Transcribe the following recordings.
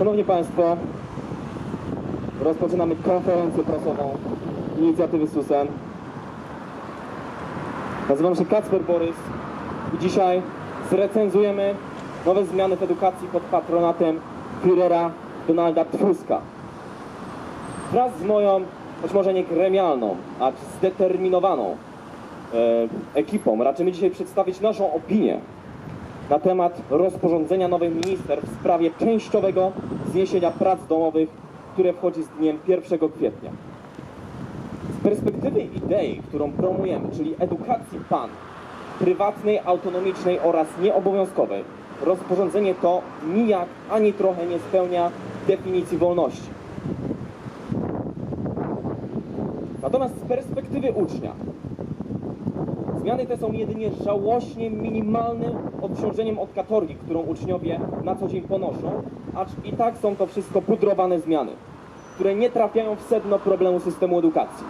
Szanowni Państwo, rozpoczynamy konferencję prasową inicjatywy SUSEN. Nazywam się Kacper Borys i dzisiaj zrecenzujemy nowe zmiany w edukacji pod patronatem Führera Donalda Tuska. Wraz z moją, choć może nie gremialną, acz zdeterminowaną e, ekipą raczymy dzisiaj przedstawić naszą opinię na temat rozporządzenia nowych minister w sprawie częściowego zniesienia prac domowych, które wchodzi z dniem 1 kwietnia. Z perspektywy idei, którą promujemy, czyli edukacji PAN, prywatnej, autonomicznej oraz nieobowiązkowej, rozporządzenie to nijak ani trochę nie spełnia definicji wolności. Natomiast z perspektywy ucznia, Zmiany te są jedynie żałośnie minimalnym odciążeniem od katorgi, którą uczniowie na co dzień ponoszą, acz i tak są to wszystko pudrowane zmiany, które nie trafiają w sedno problemu systemu edukacji.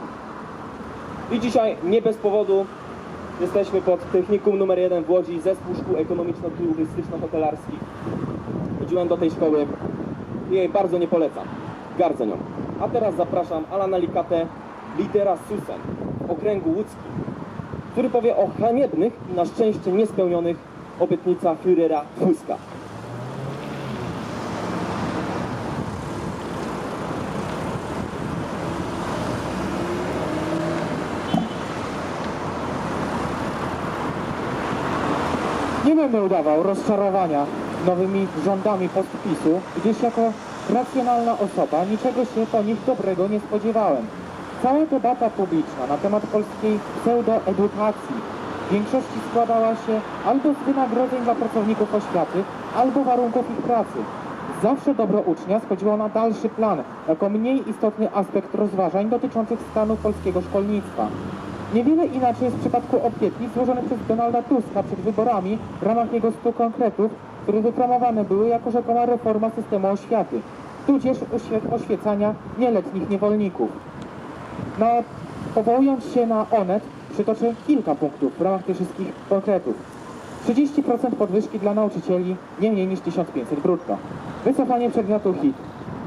I dzisiaj nie bez powodu jesteśmy pod technikum numer 1 w Łodzi, zespół szkół ekonomiczno-turystyczno-hotelarskich. Chodziłem do tej szkoły i jej bardzo nie polecam. Gardzę nią. A teraz zapraszam Alana Likatę, lidera SUSEN w okręgu łódzkim, który powie o haniebnych na szczęście niespełnionych obietnicach Führera Tuska. Nie będę udawał rozczarowania nowymi rządami podpisu, gdyż jako racjonalna osoba niczego się po nich dobrego nie spodziewałem. Cała debata publiczna na temat polskiej pseudoedukacji w większości składała się albo z wynagrodzeń dla pracowników oświaty, albo warunków ich pracy. Zawsze dobro ucznia schodziło na dalszy plan, jako mniej istotny aspekt rozważań dotyczących stanu polskiego szkolnictwa. Niewiele inaczej jest w przypadku obietnic złożonych przez Donalda Tuska przed wyborami w ramach jego 100 konkretów, które wypromowane były jako rzekoma reforma systemu oświaty, tudzież oświe- oświecania nieletnich niewolników. No, powołując się na ONET, przytoczę kilka punktów w ramach tych wszystkich konkretów. 30% podwyżki dla nauczycieli, nie mniej niż 1500 brutto. Wycofanie przedmiotu HIT.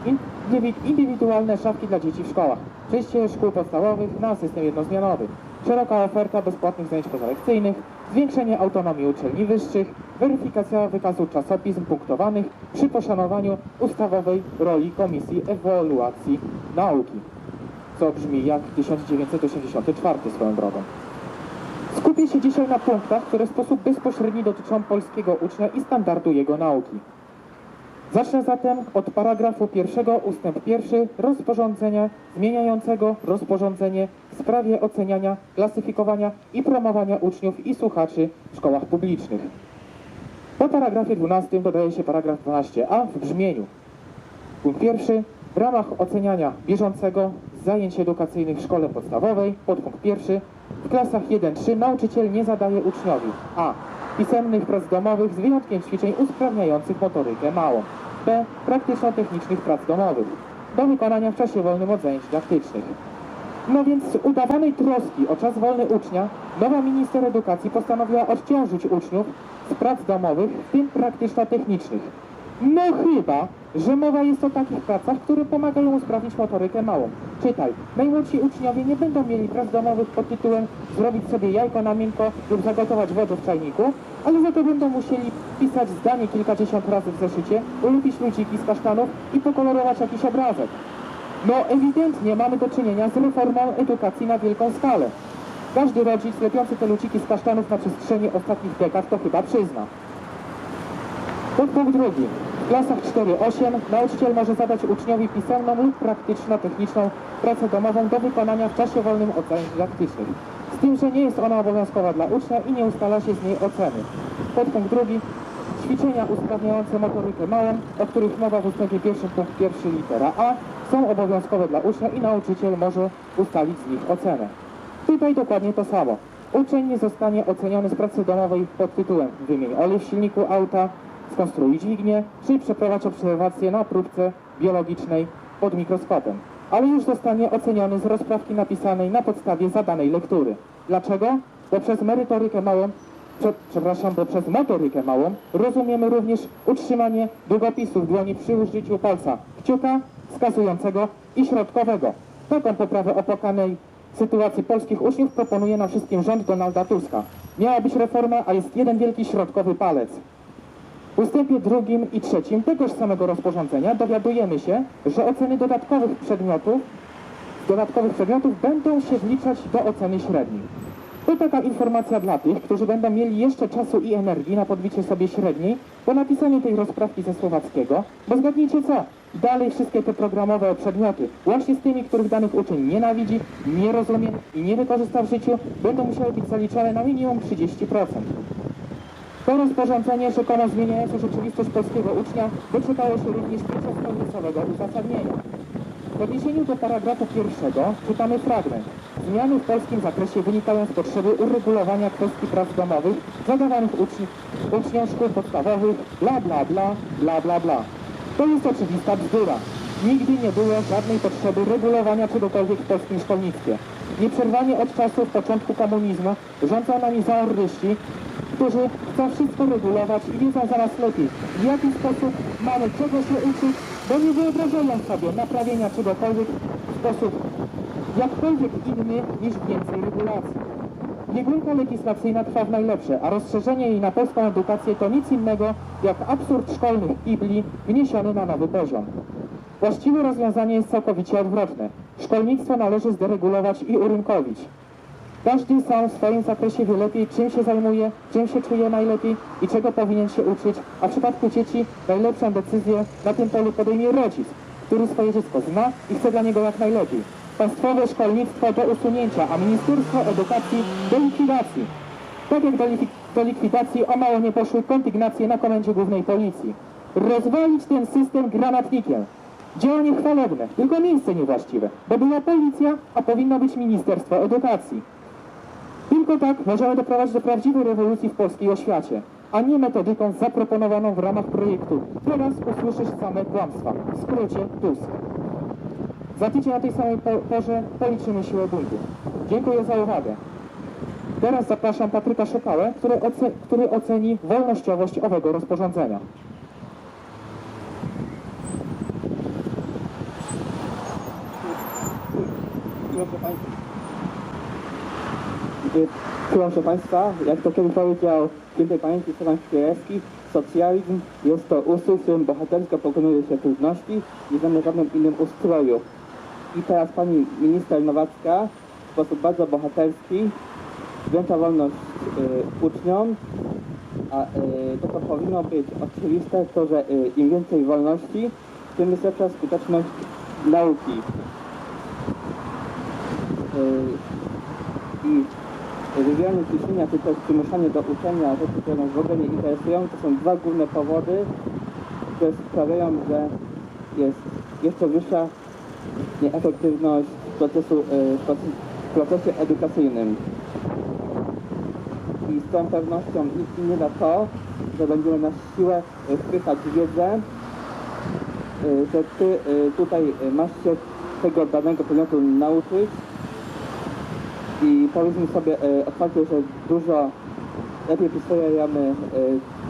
Indywi- Indywidualne szafki dla dzieci w szkołach. Przejście szkół podstawowych na system jednozmianowy. Szeroka oferta bezpłatnych zajęć pozalekcyjnych. Zwiększenie autonomii uczelni wyższych. Weryfikacja wykazu czasopism punktowanych przy poszanowaniu ustawowej roli Komisji Ewaluacji Nauki. Co brzmi jak 1984 swoją drogą. Skupię się dzisiaj na punktach, które w sposób bezpośredni dotyczą polskiego ucznia i standardu jego nauki. Zacznę zatem od paragrafu pierwszego ustęp pierwszy rozporządzenia zmieniającego rozporządzenie w sprawie oceniania, klasyfikowania i promowania uczniów i słuchaczy w szkołach publicznych. Po paragrafie 12 dodaje się paragraf 12a w brzmieniu. Punkt pierwszy. W ramach oceniania bieżącego zajęć edukacyjnych w szkole podstawowej, podpunkt pierwszy, w klasach 1-3 nauczyciel nie zadaje uczniowi a. pisemnych prac domowych z wyjątkiem ćwiczeń usprawniających motorykę małą, b. praktyczno-technicznych prac domowych do wykonania w czasie wolnym od zajęć dydaktycznych. No więc z udawanej troski o czas wolny ucznia, nowa minister edukacji postanowiła odciążyć uczniów z prac domowych, w tym praktyczno-technicznych. No chyba, że mowa jest o takich pracach, które pomagają usprawnić motorykę małą. Czytaj, najmłodsi uczniowie nie będą mieli prac domowych pod tytułem zrobić sobie jajko na miękko lub zagotować wodę w czajniku, ale za to będą musieli pisać zdanie kilkadziesiąt razy w zeszycie, ulubić ludziki z kasztanów i pokolorować jakiś obrazek. No ewidentnie mamy do czynienia z reformą edukacji na wielką skalę. Każdy rodzic lepiący te luciki z kasztanów na przestrzeni ostatnich dekad to chyba przyzna. Podpunkt drugi. W klasach 4-8 nauczyciel może zadać uczniowi pisemną lub praktyczno-techniczną pracę domową do wykonania w czasie wolnym od zajęć dydaktycznych. Z tym, że nie jest ona obowiązkowa dla ucznia i nie ustala się z niej oceny. Podpunkt drugi. Ćwiczenia usprawniające motorykę małą, o których mowa w ustępie pierwszym punkt pierwszy litera A, są obowiązkowe dla ucznia i nauczyciel może ustalić z nich ocenę. Tutaj dokładnie to samo. Uczeń nie zostanie oceniony z pracy domowej pod tytułem wymień olej w silniku auta, skonstruuj dźwignię, czy przeprowadź obserwację na próbce biologicznej pod mikroskopem. Ale już zostanie oceniony z rozprawki napisanej na podstawie zadanej lektury. Dlaczego? Bo przez merytorykę małą prze, przepraszam, bo przez motorykę małą rozumiemy również utrzymanie długopisu w dłoni przy użyciu palca kciuka, wskazującego i środkowego. Taką poprawę opłakanej sytuacji polskich uczniów proponuje nam wszystkim rząd Donalda Tuska. Miała być reforma, a jest jeden wielki środkowy palec. W ustępie drugim i trzecim tegoż samego rozporządzenia dowiadujemy się, że oceny dodatkowych przedmiotów dodatkowych przedmiotów będą się wliczać do oceny średniej. To taka informacja dla tych, którzy będą mieli jeszcze czasu i energii na podbicie sobie średniej po napisaniu tej rozprawki ze słowackiego, bo zgadnijcie co, dalej wszystkie te programowe przedmioty, łącznie z tymi, których danych uczeń nienawidzi, nie rozumie i nie wykorzysta w życiu, będą musiały być zaliczane na minimum 30%. To rozporządzenie rzekomo zmieniające rzeczywistość polskiego ucznia doczekało się również pięciostroniczowego uzasadnienia. W odniesieniu do paragrafu pierwszego czytamy fragment. Zmiany w polskim zakresie wynikają z potrzeby uregulowania kwestii prac domowych zadawanych uczniom, uczniom szkół podstawowych, bla bla bla, bla bla bla. To jest oczywista bzdura. Nigdy nie było żadnej potrzeby regulowania czegokolwiek w polskim szkolnictwie. Nieprzerwanie od czasów początku komunizmu rządzą nami zaorryści, którzy chcą wszystko regulować i wiedzą zaraz lepiej, w jaki sposób mamy czego się uczyć, bo nie wyobrażają sobie naprawienia czegokolwiek w sposób jakkolwiek inny niż więcej regulacji. Biegunka legislacyjna trwa w najlepsze, a rozszerzenie jej na polską edukację to nic innego jak absurd szkolnych Biblii wniesiony na nowy poziom. Właściwe rozwiązanie jest całkowicie odwrotne. Szkolnictwo należy zderegulować i urynkowić. Każdy sam w swoim zakresie wie lepiej, czym się zajmuje, czym się czuje najlepiej i czego powinien się uczyć, a w przypadku dzieci najlepszą decyzję na tym polu podejmie rodzic, który swoje dziecko zna i chce dla niego jak najlepiej. Państwowe szkolnictwo do usunięcia, a Ministerstwo Edukacji do likwidacji. Tak jak do, likwi- do likwidacji o mało nie poszły kondygnacje na Komendzie Głównej Policji. Rozwalić ten system granatnikiem. Działanie chwalebne, tylko miejsce niewłaściwe, bo była policja, a powinno być Ministerstwo Edukacji. Tylko tak możemy doprowadzić do prawdziwej rewolucji w polskiej oświacie, a nie metodyką zaproponowaną w ramach projektu. Teraz usłyszysz same kłamstwa. W skrócie Tusk. Za tydzień o tej samej po- porze policzymy siłę buntu. Dziękuję za uwagę. Teraz zapraszam Patryka Szepałę, który, oce- który oceni wolnościowość owego rozporządzenia. Proszę Państwa, proszę Państwa, jak to kiedyś powiedział świętej pamięci Stefan Kierewski, socjalizm jest to ustrój, w którym bohatersko pokonuje się trudności, nie znamy żadnym innym ustroju. I teraz Pani Minister Nowacka w sposób bardzo bohaterski wręcza wolność y, uczniom, a y, to, co powinno być oczywiste, to, że y, im więcej wolności, tym lepsza skuteczność nauki. Y, i wywieranie ciśnienia, czy też przymuszanie do uczenia rzeczy, które nas w ogóle nie interesują, to są dwa główne powody, które sprawiają, że jest jeszcze wyższa nieefektywność procesu, y, w proces- w procesie edukacyjnym. I z całą pewnością nic nie da to, że będziemy na siłę y, wpychać wiedzę, y, że ty tutaj masz się tego danego przedmiotu nauczyć, i powiedzmy sobie e, otwarcie, że dużo lepiej przyswajamy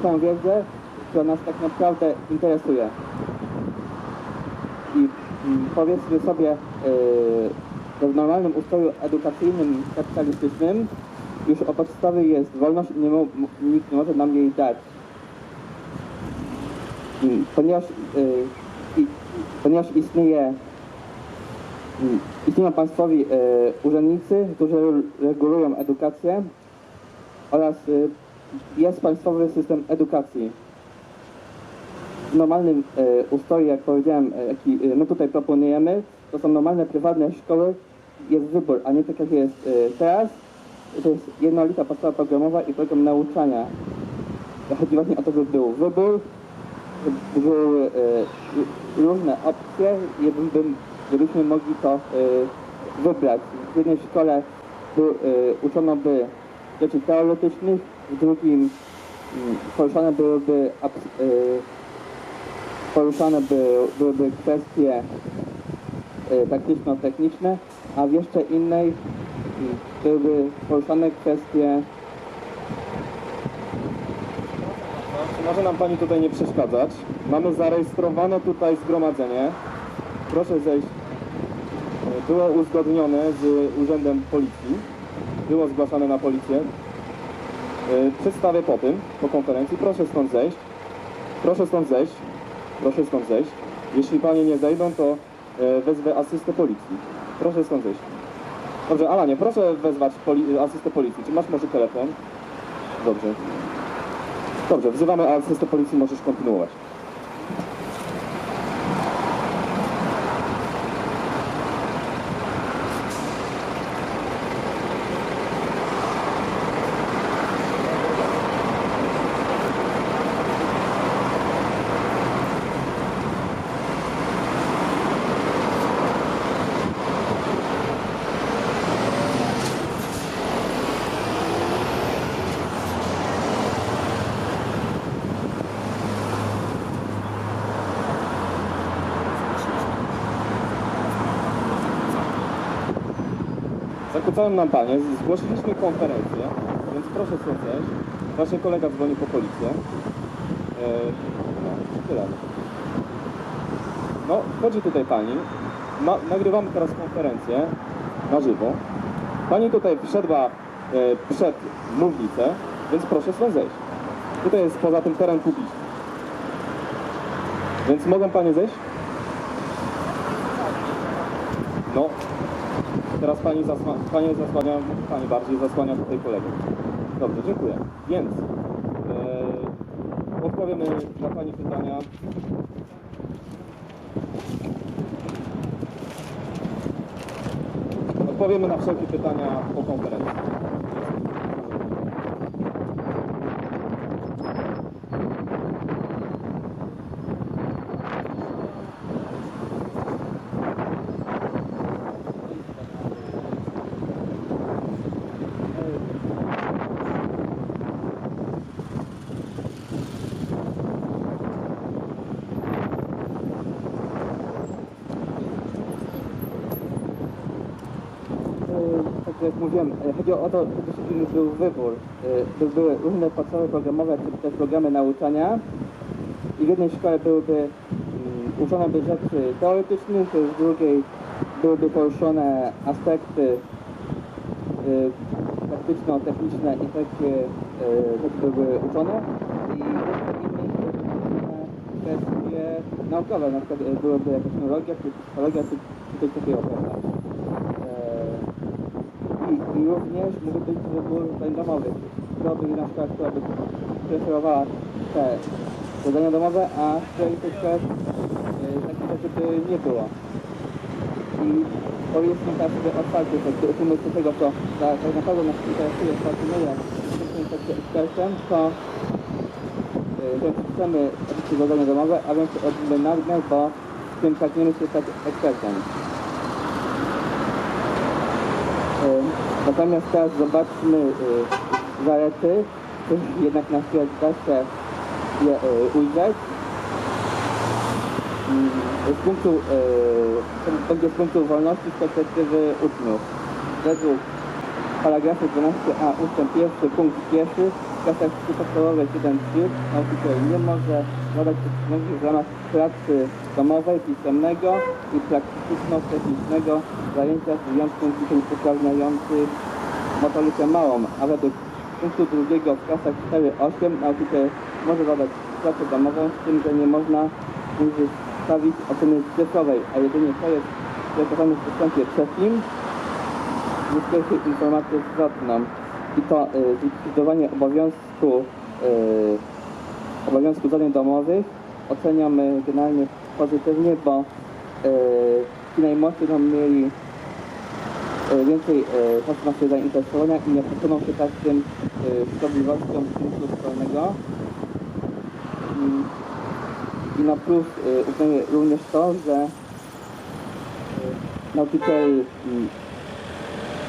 e, wiedzę, która nas tak naprawdę interesuje. I mm, powiedzmy sobie, e, że w normalnym ustroju edukacyjnym, kapitalistycznym już o podstawie jest wolność i nie m- nikt nie może nam jej dać. Ponieważ, e, i, ponieważ istnieje Istnieją państwowi e, urzędnicy, którzy regulują edukację oraz e, jest państwowy system edukacji. W normalnym e, ustroju, jak powiedziałem, jaki my tutaj proponujemy, to są normalne prywatne szkoły, jest wybór, a nie tak jak jest teraz. To jest jednolita podstawa programowa i program nauczania. Chodzi właśnie o to, by był wybór, żeby były różne opcje bym, żebyśmy mogli to e, wybrać. W jednej szkole by, e, uczono by rzeczy teoretycznych, w drugim mm, poruszane byłyby e, poruszane by, byłyby kwestie taktyczno-techniczne, a w jeszcze innej mm, byłyby poruszane kwestie Może nam pani tutaj nie przeszkadzać. Mamy zarejestrowane tutaj zgromadzenie. Proszę zejść. Było uzgodnione z Urzędem Policji. Było zgłaszane na policję. E, Przedstawię po tym, po konferencji. Proszę stąd zejść. Proszę stąd zejść. Proszę stąd zejść. Jeśli panie nie zejdą, to e, wezwę asystę policji. Proszę stąd zejść. Dobrze, Alanie, proszę wezwać poli- asystę policji. Czy masz może telefon? Dobrze. Dobrze, wzywamy asystę policji, możesz kontynuować. Zakłócają nam panie, zgłosiliśmy konferencję, więc proszę stąd zejść. Właśnie kolega dzwoni po policję. E, no, tyle. No, chodzi tutaj pani. Ma, nagrywamy teraz konferencję na żywo. Pani tutaj wszedła e, przed mównicę, więc proszę stąd zejść. Tutaj jest poza tym teren publiczny. Więc mogą panie zejść? No, Teraz pani, zasła, pani zasłania, pani bardziej zasłania tutaj kolegę. Dobrze, dziękuję. Więc e, odpowiemy na pani pytania. Odpowiemy na wszelkie pytania po konferencji. E, Tak jak mówiłem, e, chodzi o to, żeby wszystkim był wybór. E, by Były różne podstawy programowe, czy też programy nauczania i w jednej szkole byłyby mm, uczone by rzeczy teoretycznych, w drugiej byłyby poruszone aspekty e, praktyczno-techniczne i takie e, rzeczy byłyby uczone i kwestie naukowe, na przykład byłyby jakaś neurologia, czy psychologia, czy coś takiego, prawda? E, i, również mógł być wybór. To by na przykład, która by preferowała te zadania domowe, a której troszkę e, takich rzeczy by nie było. I powiedzmy teraz sobie otwarcie, się tego, co tak, tak naprawdę nas interesuje, fascynuje, ekspertem, to e, więc chcemy robić zadania domowe, a więc robimy nadmiar, bo w tym pragniemy się stać ekspertem. E, Natomiast teraz zobaczmy e, zalety, których jednak na chwilę da je e, ujrzeć. Mm, Z punktu, będzie z punktu wolności z perspektywy uczniów. Według paragrafu 12a ustęp 1 punkt 1 w klasach podstawowej 7 3 nauczyciel nie może zadać uczniowi w ramach pracy domowej, pisemnego i praktyczno-technicznego zajęcia wyjątkiem ćwiczeń uprawniających motorykę małą, a według punktu drugiego w klasach 4-8 nauczyciel może zadać pracę domową, z tym, że nie można uzyskawić oceny cyfrowej, a jedynie to jest prezentowane w ustępie trzecim uzyskuje informację zwrotną i to y, zlikwidowanie obowiązku y, obowiązku zadań domowych oceniamy generalnie pozytywnie, bo y, ci najmłodsi będą mieli y, więcej y, czasu na swoje zainteresowania i nie posuną się tak tym y, szkodliwością przymusu szkolnego. I, I na plus y, uznaję również to, że y, nauczyciel y,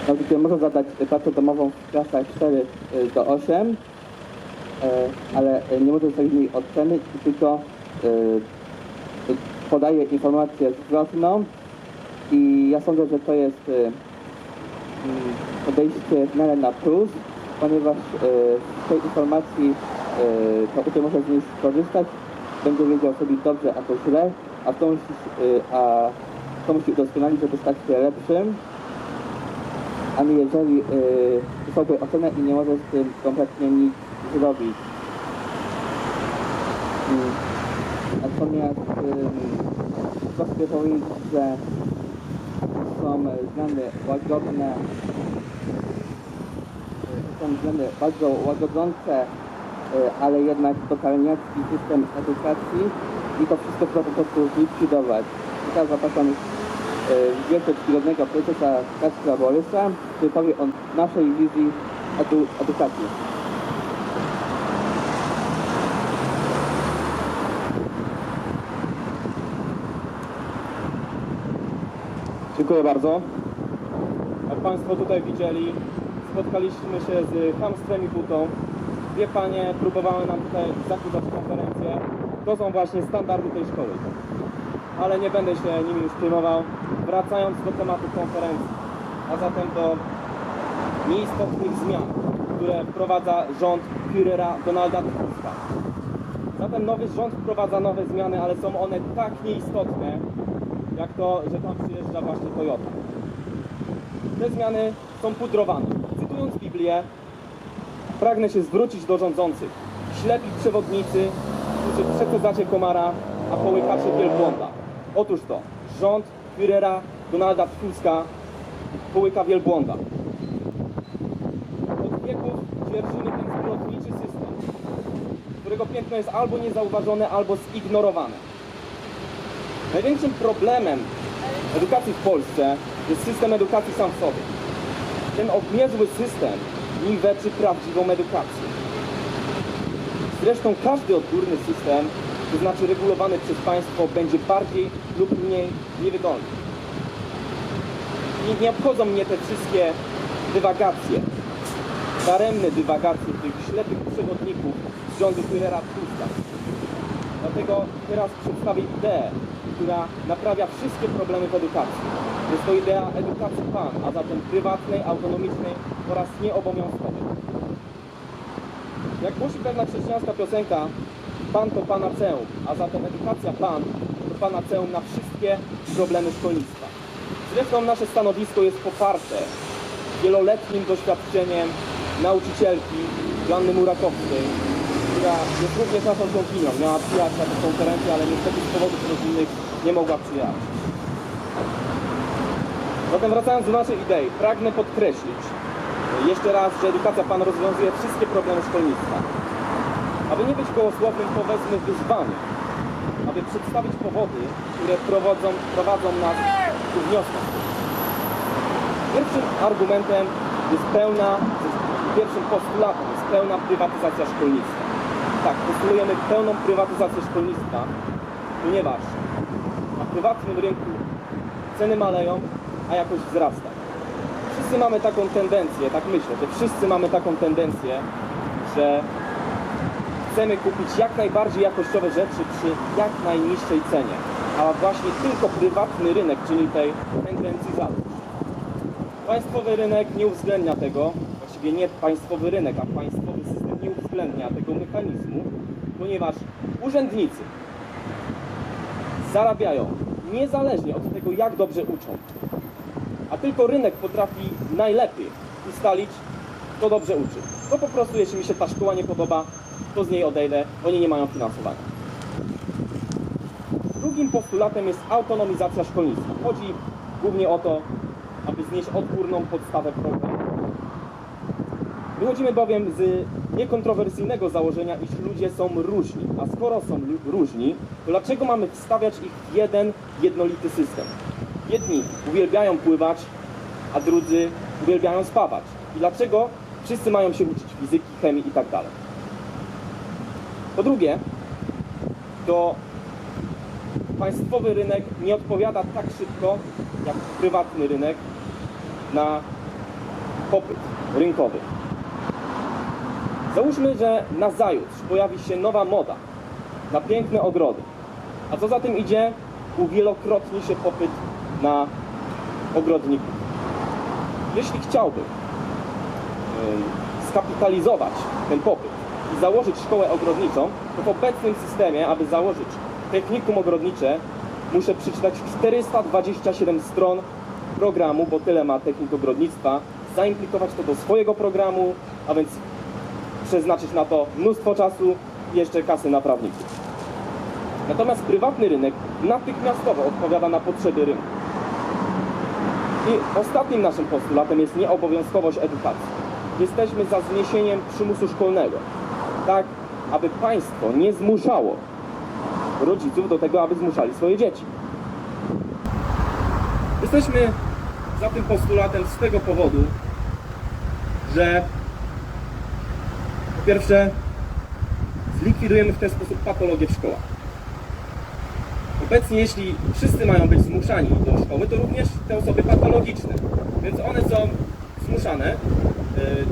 Nauczyciel może zadać pracę domową w klasach 4 do 8, e, ale nie może zostawić jej oceny tylko e, podaje informację zwrotną i ja sądzę, że to jest e, mm, podejście w miarę na plus, ponieważ e, w tej informacji to uczeń może z niej skorzystać, będzie wiedział sobie dobrze, a to źle, a to musi, a to musi udoskonalić, żeby stać się lepszym, a nie jeżeli sobie ocenę i nie może z tym kompletnie nic zrobić. Mm. Natomiast chcę powiedzieć, że są zmiany łagodne, y, są zmiany bardzo łagodzące, y, ale jednak totalniacki system edukacji i to wszystko trzeba po prostu zlikwidować. I teraz zapraszam y, wielkoczcigodnego prezesa Kacpra Borysa, który powie o naszej wizji edu, edukacji. Dziękuję bardzo. Jak Państwo tutaj widzieli, spotkaliśmy się z hamstwem i butą. Dwie panie próbowały nam tutaj zakłócać konferencję. To są właśnie standardy tej szkoły. Ale nie będę się nimi już przejmował. Wracając do tematu konferencji, a zatem do nieistotnych zmian, które wprowadza rząd Führera Donalda Tuska. Zatem nowy rząd wprowadza nowe zmiany, ale są one tak nieistotne, jak to, że tam przyjeżdża właśnie Toyota. Te zmiany są pudrowane. Cytując Biblię, pragnę się zwrócić do rządzących. Ślepi przewodnicy, którzy przepędzacie komara, a połykacie wielbłąda. Otóż to, rząd Führera Donalda Tuska połyka wielbłąda. Od wieków dzierżymy ten zbrodniczy system, którego piętno jest albo niezauważone, albo zignorowane. Największym problemem edukacji w Polsce jest system edukacji sam w sobie. Ten obmierzły system niweczy prawdziwą edukację. Zresztą każdy odgórny system, to znaczy regulowany przez państwo, będzie bardziej lub mniej niewydolny. I nie obchodzą mnie te wszystkie dywagacje, daremne dywagacje tych ślepych przewodników z rządu Führera Tuska. Dlatego teraz przedstawię ideę, która naprawia wszystkie problemy w edukacji. Jest to idea edukacji PAN, a zatem prywatnej, autonomicznej oraz nieobowiązkowej. Jak głosi pewna chrześcijańska piosenka, Pan to panaceum, a zatem edukacja PAN to panaceum na wszystkie problemy szkolnictwa. Zresztą nasze stanowisko jest poparte wieloletnim doświadczeniem nauczycielki Joanny Murakowskiej, która jest również naszą członkinią. Miała przyjechać na tę konferencję, ale niestety z powodów rodzinnych nie mogła przyjechać. Zatem wracając do naszej idei, pragnę podkreślić jeszcze raz, że edukacja Pan rozwiązuje wszystkie problemy szkolnictwa. Aby nie być gołosłownym, powiedzmy wyzwanie, aby przedstawić powody, które prowadzą, prowadzą nas ku wnioskom. Pierwszym argumentem jest pełna, pierwszym postulatem jest pełna prywatyzacja szkolnictwa. Tak, postulujemy pełną prywatyzację szkolnictwa, ponieważ na prywatnym rynku ceny maleją, a jakość wzrasta. Wszyscy mamy taką tendencję, tak myślę, że wszyscy mamy taką tendencję, że chcemy kupić jak najbardziej jakościowe rzeczy przy jak najniższej cenie. A właśnie tylko prywatny rynek czyni tej tendencji zadość. Państwowy rynek nie uwzględnia tego, właściwie nie państwowy rynek, a państwowy system uwzględnia tego mechanizmu, ponieważ urzędnicy zarabiają niezależnie od tego, jak dobrze uczą. A tylko rynek potrafi najlepiej ustalić, kto dobrze uczy. To po prostu, jeśli mi się ta szkoła nie podoba, to z niej odejdę, oni nie mają finansowania. Drugim postulatem jest autonomizacja szkolnictwa. Chodzi głównie o to, aby znieść odgórną podstawę programu. Wychodzimy bowiem z niekontrowersyjnego założenia, iż ludzie są różni. A skoro są różni, to dlaczego mamy wstawiać ich w jeden, jednolity system? Jedni uwielbiają pływać, a drudzy uwielbiają spawać. I dlaczego wszyscy mają się uczyć fizyki, chemii i tak? Po drugie, to państwowy rynek nie odpowiada tak szybko jak prywatny rynek na popyt rynkowy. Załóżmy, że na zajutrz pojawi się nowa moda na piękne ogrody. A co za tym idzie? Uwielokrotni się popyt na ogrodników. Jeśli chciałby ym, skapitalizować ten popyt i założyć szkołę ogrodniczą, to w obecnym systemie, aby założyć technikum ogrodnicze, muszę przeczytać 427 stron programu, bo tyle ma technik ogrodnictwa, zaimplikować to do swojego programu, a więc przeznaczyć na to mnóstwo czasu i jeszcze kasy na prawników. Natomiast prywatny rynek natychmiastowo odpowiada na potrzeby rynku. I ostatnim naszym postulatem jest nieobowiązkowość edukacji. Jesteśmy za zniesieniem przymusu szkolnego, tak aby państwo nie zmuszało rodziców do tego, aby zmuszali swoje dzieci. Jesteśmy za tym postulatem z tego powodu, że po pierwsze zlikwidujemy w ten sposób patologię w szkołach. Obecnie, jeśli wszyscy mają być zmuszani do szkoły, to również te osoby patologiczne. Więc one są zmuszane e,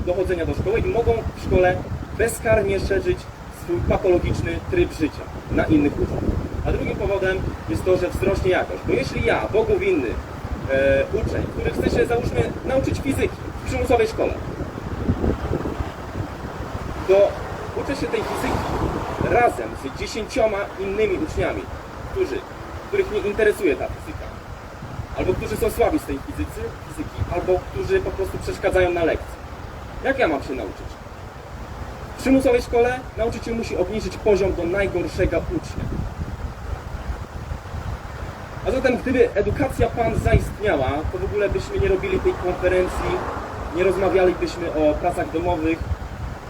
do chodzenia do szkoły i mogą w szkole bezkarnie szerzyć swój patologiczny tryb życia na innych uczniów. A drugim powodem jest to, że wzrośnie jakość. Bo jeśli ja, Bogu winny e, uczeń, który chce się, załóżmy, nauczyć fizyki w przymusowej szkole, to uczę się tej fizyki razem z dziesięcioma innymi uczniami, którzy, których nie interesuje ta fizyka, albo którzy są słabi z tej fizycy, fizyki, albo którzy po prostu przeszkadzają na lekcji. Jak ja mam się nauczyć? W przymusowej szkole nauczyciel musi obniżyć poziom do najgorszego ucznia. A zatem gdyby edukacja PAN zaistniała, to w ogóle byśmy nie robili tej konferencji, nie rozmawialibyśmy o pracach domowych,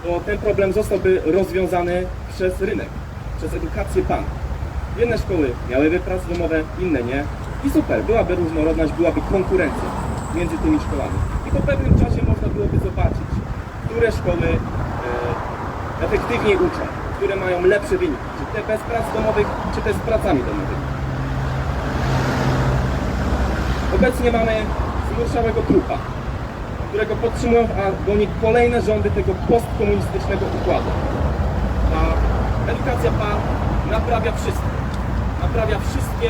to ten problem zostałby rozwiązany przez rynek, przez edukację PAN. Jedne szkoły miałyby prace domowe, inne nie. I super, byłaby różnorodność, byłaby konkurencja między tymi szkołami. I po pewnym czasie można byłoby zobaczyć, które szkoły e, efektywniej uczą, które mają lepsze wyniki, czy te bez prac domowych, czy te z pracami domowymi. Obecnie mamy zmurszałego trupa, którego goni kolejne rządy tego postkomunistycznego układu. A edukacja PAN naprawia wszystko. Naprawia wszystkie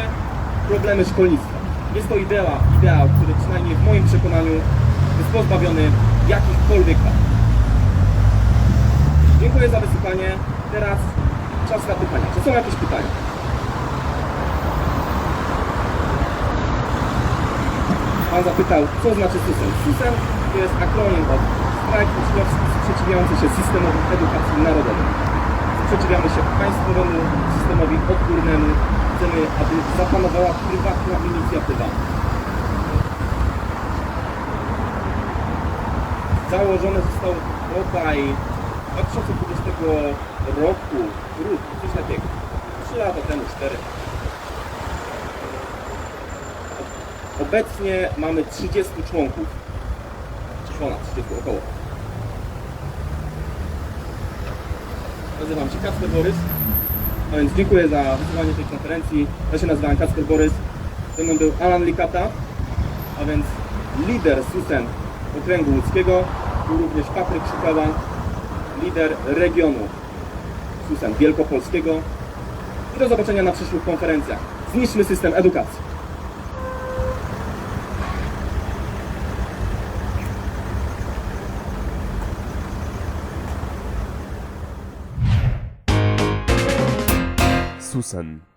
problemy szkolnictwa. Jest to idea, idea, który przynajmniej w moim przekonaniu jest pozbawiony jakichkolwiek wad. Dziękuję za wysłuchanie. Teraz czas na pytania. Czy są jakieś pytania? Pan zapytał, co znaczy SUSEM. SUSEM to jest akronim od strajk uczniowski sprzeciwiający się systemowi edukacji narodowej. Sprzeciwiamy się państwowemu systemowi odgórnemu. Chcemy, aby zapanowała prywatna inicjatywa. Założone zostało bodaj 2020 roku, grudniu, coś takiego. 3 lata temu, 4. Obecnie mamy 30 członków, ponad 30 około. Nazywam się Kacper Borys, a więc dziękuję za wysłuchanie tej konferencji. Ja się nazywam Kacper Borys, ze mną był Alan Likata, a więc lider SUSEN okręgu łódzkiego, był również Patryk Szukawa, lider regionu SUSEN Wielkopolskiego. I do zobaczenia na przyszłych konferencjach. Zniszczmy system edukacji. Johnson.